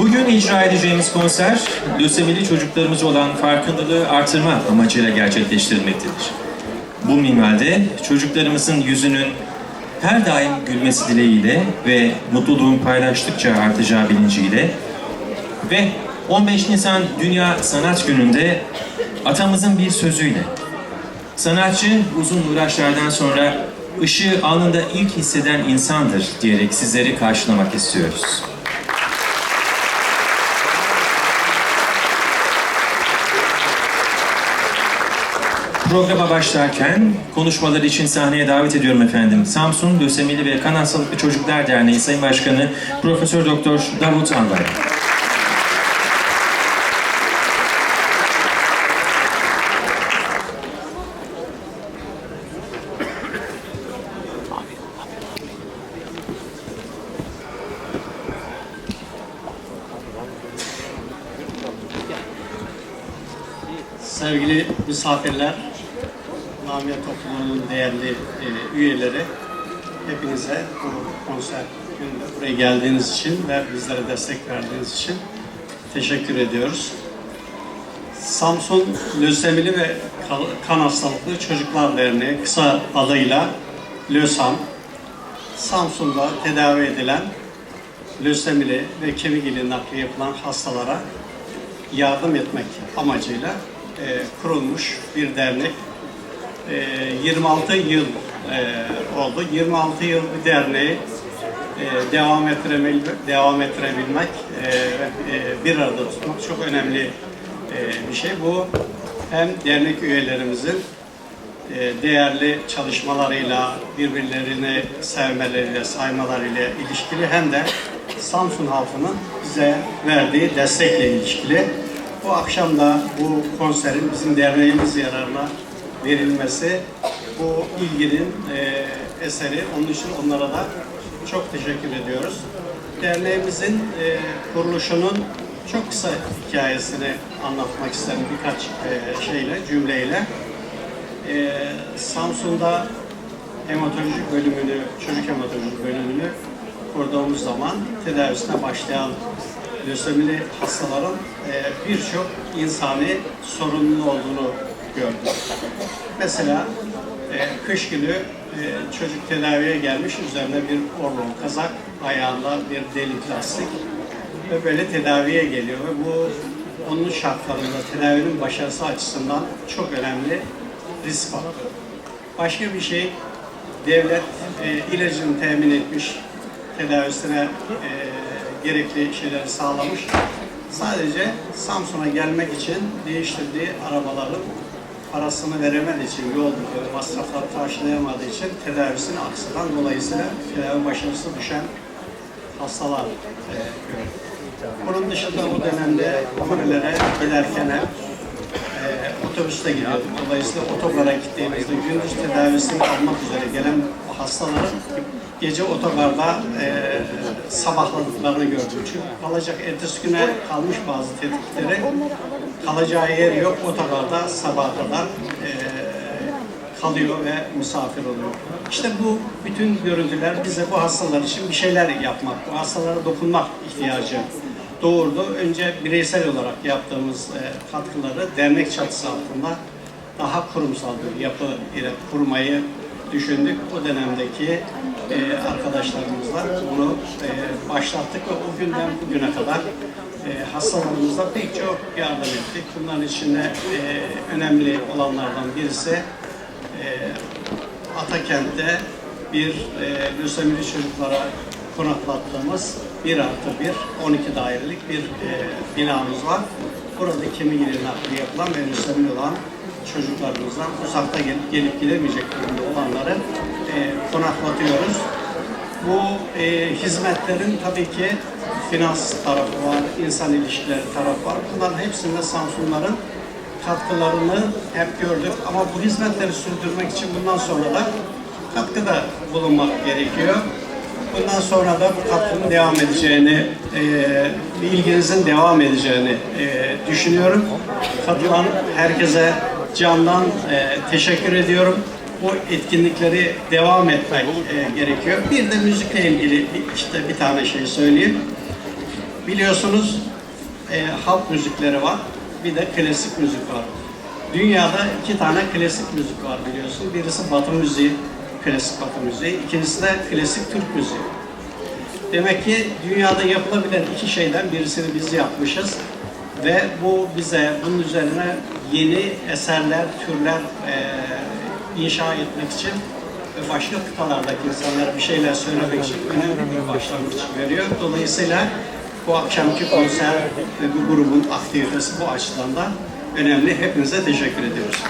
Bugün icra edeceğimiz konser, lösemili çocuklarımız olan farkındalığı artırma amacıyla gerçekleştirilmektedir. Bu minvalde çocuklarımızın yüzünün her daim gülmesi dileğiyle ve mutluluğun paylaştıkça artacağı bilinciyle ve 15 Nisan Dünya Sanat Günü'nde atamızın bir sözüyle sanatçı uzun uğraşlardan sonra ışığı anında ilk hisseden insandır diyerek sizleri karşılamak istiyoruz. Programa başlarken konuşmalar için sahneye davet ediyorum efendim. Samsun Lösemili ve Kan Hastalıklı Çocuklar Derneği Sayın Başkanı Profesör Doktor Davut Anvar. Sevgili misafirler, Namia Topluluğu'nun değerli e, üyeleri, hepinize bu konser gününde buraya geldiğiniz için ve bizlere destek verdiğiniz için teşekkür ediyoruz. Samsun Lösemili ve Kan Hastalıklı Çocuklar Derneği kısa adıyla LÖSAM, Samsun'da tedavi edilen lösemili ve kemik ili nakli yapılan hastalara yardım etmek amacıyla e, kurulmuş bir dernek. E, 26 yıl e, oldu. 26 yıl bir derneği e, devam ettirebil devam ettirebilmek bir arada tutmak çok önemli e, bir şey. Bu hem dernek üyelerimizin değerli çalışmalarıyla, birbirlerini sevmeleriyle, saymalarıyla ilişkili hem de Samsun halkının bize verdiği destekle ilişkili. Bu akşam da bu konserin bizim derneğimiz yararına verilmesi bu ilginin e, eseri. Onun için onlara da çok teşekkür ediyoruz. Derneğimizin e, kuruluşunun çok kısa hikayesini anlatmak isterim birkaç e, şeyle, cümleyle. Ee, Samsun'da hematoloji bölümünü, çocuk hematoloji bölümünü kurduğumuz zaman tedavisine başlayan lösemili hastaların e, birçok insani sorunlu olduğunu gördük. Mesela e, kış günü e, çocuk tedaviye gelmiş, üzerine bir orlon kazak, ayağında bir delik lastik ve böyle tedaviye geliyor ve bu onun şartlarında tedavinin başarısı açısından çok önemli risk faktörü. Başka bir şey, devlet e, ilacını temin etmiş, tedavisine e, gerekli şeyleri sağlamış. Sadece Samsun'a gelmek için değiştirdiği arabaların parasını veremediği için, yol e, masrafları karşılayamadığı için tedavisini aksatan dolayısıyla tedavi başarısı düşen hastalar e. Bunun dışında bu dönemde kurelere giderken e, otobüste gidiyorduk. Dolayısıyla otogara gittiğimizde gündüz tedavisini almak üzere gelen hastaların gece otogarda e, sabahladıklarını gördüm. Çünkü kalacak ertesi güne kalmış bazı tetkikleri kalacağı yer yok. Otogarda sabaha kadar e, kalıyor ve misafir oluyor. İşte bu bütün görüntüler bize bu hastalar için bir şeyler yapmak, bu hastalara dokunmak ihtiyacı doğurdu. Önce bireysel olarak yaptığımız e, katkıları dernek çatısı altında daha kurumsal bir yapı ile kurmayı düşündük. O dönemdeki e, arkadaşlarımızla bunu e, başlattık ve o günden bugüne kadar e, hastalarımızla pek çok yardım ettik. Bunların içinde e, önemli olanlardan birisi e, Atakent'te bir e, lösemili çocuklara konaklattığımız 1 artı 1, 12 dairelik bir e, binamız var. Burada kemik ili nakli yapılan ve lösemili olan çocuklarımızdan uzakta gelip, gelip gidemeyecek durumda olanları e, konaklatıyoruz. Bu e, hizmetlerin tabii ki finans tarafı var, insan ilişkileri tarafı var. Bunların hepsinde Samsunların katkılarını hep gördük ama bu hizmetleri sürdürmek için bundan sonra da katkıda bulunmak gerekiyor. Bundan sonra da bu katkının devam edeceğini, e, ilginizin devam edeceğini e, düşünüyorum. Katılan herkese candan e, teşekkür ediyorum. Bu etkinlikleri devam etmek e, gerekiyor. Bir de müzikle ilgili işte bir tane şey söyleyeyim. Biliyorsunuz e, halk müzikleri var, bir de klasik müzik var. Dünyada iki tane klasik müzik var biliyorsun. Birisi Batı müziği, klasik Batı müziği. İkincisi de klasik Türk müziği. Demek ki dünyada yapılabilen iki şeyden birisini biz yapmışız. Ve bu bize bunun üzerine yeni eserler, türler e, inşa etmek için ve başka kıtalardaki insanlara bir şeyler söylemek için önemli bir başlangıç veriyor. Dolayısıyla bu akşamki konser ve bu grubun aktivitesi bu açıdan da önemli. Hepinize teşekkür ediyoruz.